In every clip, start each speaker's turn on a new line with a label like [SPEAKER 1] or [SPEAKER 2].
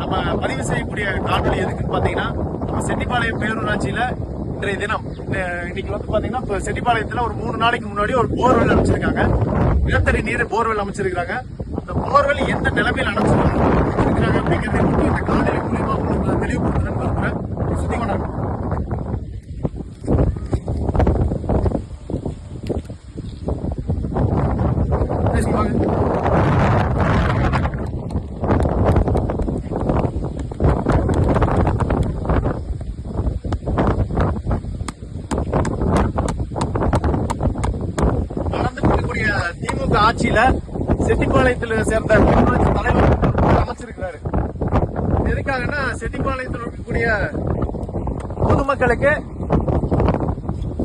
[SPEAKER 1] நம்ம பதிவு செய்யக்கூடிய காணொலி எதுக்குன்னு பாத்தீங்கன்னா செட்டிப்பாளையம் பேரூராட்சியில இன்றைய தினம் இன்னைக்கு வந்து பாத்தீங்கன்னா இப்போ செட்டிப்பாளையத்துல ஒரு மூணு நாளைக்கு முன்னாடி ஒரு போர்வெல் அமைச்சிருக்காங்க. நிலத்தடி நீர் போர்வெல் அமைச்சிருக்காங்க அந்த போர்வெல் எந்த நிலைமையில் அமைச்சிருக்காங்க அப்படிங்கறத மட்டும் இந்த காணொலி மூலியமா உங்களுக்கு தெளிவுபடுத்துறேன்னு விரும்புறேன். சுத்தி இருக்கக்கூடிய திமுக ஆட்சியில செட்டிப்பாளையத்தில் சேர்ந்த ஊராட்சி தலைவர் அமைச்சிருக்கிறாரு. எதுக்காகன்னா செட்டிப்பாளையத்தில் இருக்கக்கூடிய பொதுமக்களுக்கு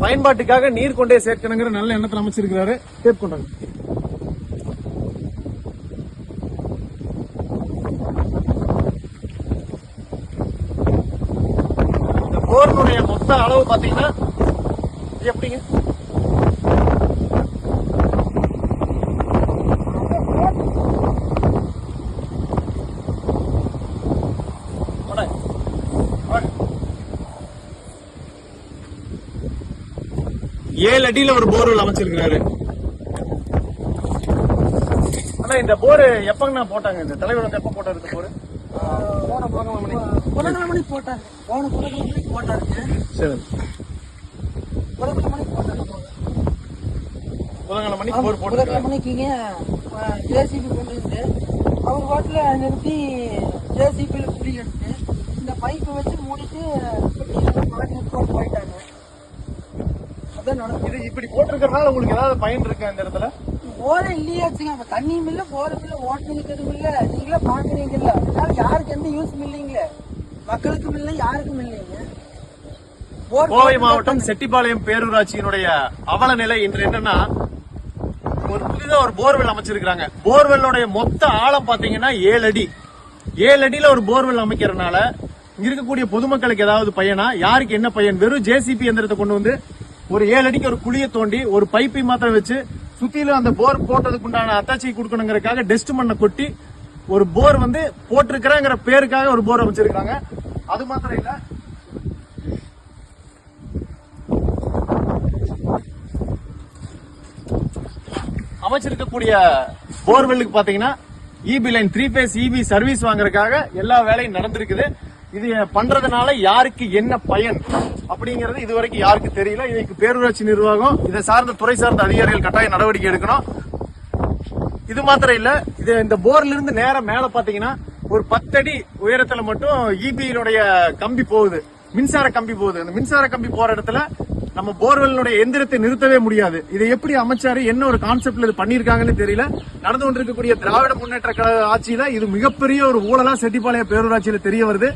[SPEAKER 1] பயன்பாட்டுக்காக நீர் கொண்டே சேர்க்கணுங்கிற நல்ல எண்ணத்தில் அமைச்சிருக்கிறாரு டேப் கொண்டாங்க இந்த போர்னுடைய மொத்த அளவு பாத்தீங்கன்னா எப்படிங்க? ஏழு அடியில ஒரு போர்வெல் அமைச்சிருக்கிறாரு. ஆனா இந்த போர் எப்பங்கண்ணா போட்டாங்க? இந்த தலைவர் வந்து எப்ப போட்டாரு இந்த போர் போன போன மணி
[SPEAKER 2] போட்டாரு. போன புதன்கிழமை மணி
[SPEAKER 1] சரி.
[SPEAKER 2] புதன்கிழமை மணி போட்டாரு.
[SPEAKER 1] புதன்கிழமை மணி
[SPEAKER 2] ஆமா,
[SPEAKER 1] போர்
[SPEAKER 2] புதன்கிழமை
[SPEAKER 1] போட்டு
[SPEAKER 2] மணிக்குங்க ஜேசிபி கொண்டு வந்து அவர் பாட்டுல நிறுத்தி ஜேசிபியில குழி எடுத்து இந்த பைப்பை வச்சு மூடிட்டு பாட்டு நிறுத்தி போயிட்டாங்க அதான் நடக்கும்
[SPEAKER 1] இது இப்படி போட்டிருக்கறனால உங்களுக்கு ஏதாவது பயன் இருக்கா இந்த இடத்துல?
[SPEAKER 2] போற இல்லையாச்சுங்க அப்ப தண்ணியும் இல்ல போரும் இல்ல ஓட்டுறதுக்கு எதுவும் இல்ல. நீங்களே பாக்குறீங்கல்ல அதனால யாருக்கு எந்த யூஸும் இல்லைங்களே மக்களுக்கும் இல்லை யாருக்கும் இல்லைங்க.
[SPEAKER 1] கோவை மாவட்டம் செட்டிப்பாளையம் பேரூராட்சியினுடைய அவல நிலை இன்று என்னன்னா ஒரு புதிதா ஒரு போர்வெல் அமைச்சிருக்காங்க போர்வெல்லோடைய மொத்த ஆழம் பாத்தீங்கன்னா ஏழு அடி. ஏழு அடியில ஒரு போர்வெல் அமைக்கிறதுனால இங்க இருக்கக்கூடிய பொதுமக்களுக்கு ஏதாவது பயனா? யாருக்கு என்ன பயன்? வெறும் ஜேசிபி எந்திரத்தை கொண்டு வந்து ஒரு ஏழு அடிக்கு ஒரு குழியை தோண்டி ஒரு பைப்பை மாத்திரம் வச்சு சுத்திலும் அந்த போர் போட்டதுக்கு உண்டான அத்தாச்சி கொடுக்கணுங்கிறதுக்காக டெஸ்ட் மண்ணை கொட்டி ஒரு போர் வந்து போட்டிருக்கிறேங்கிற பேருக்காக ஒரு போர் அமைச்சிருக்காங்க அது மாத்திரம் இல்ல. அமைச்சிருக்கக்கூடிய போர்வெல்லுக்கு பாத்தீங்கன்னா E B line three phase E B service வாங்குறதுக்காக எல்லா வேலையும் நடந்திருக்குது. இது பண்றதுனால யாருக்கு என்ன பயன்? அப்படிங்கறது இதுவரைக்கும் யாருக்கு தெரியல. இதுக்கு பேரூராட்சி நிர்வாகம் இதை சார்ந்த துறை சார்ந்த அதிகாரிகள் கட்டாய நடவடிக்கை எடுக்கணும். இது மாத்திரம் இல்ல இது இந்த போர்ல இருந்து நேரம் மேல பாத்தீங்கன்னா ஒரு பத்தடி உயரத்துல மட்டும் இபியினுடைய கம்பி போகுது. மின்சார கம்பி போகுது. அந்த மின்சார கம்பி போற இடத்துல நம்ம போர்வெல்லுடைய எந்திரத்தை நிறுத்தவே முடியாது. இதை எப்படி அமைச்சாரு என்ன ஒரு கான்செப்ட்ல இது பண்ணிருக்காங்கன்னு தெரியல. நடந்து கொண்டிருக்கக்கூடிய திராவிட முன்னேற்ற கழக ஆட்சியில இது மிகப்பெரிய ஒரு ஊழலா செட்டிப்பாளையம் பேரூராட்சியில தெரிய வருது.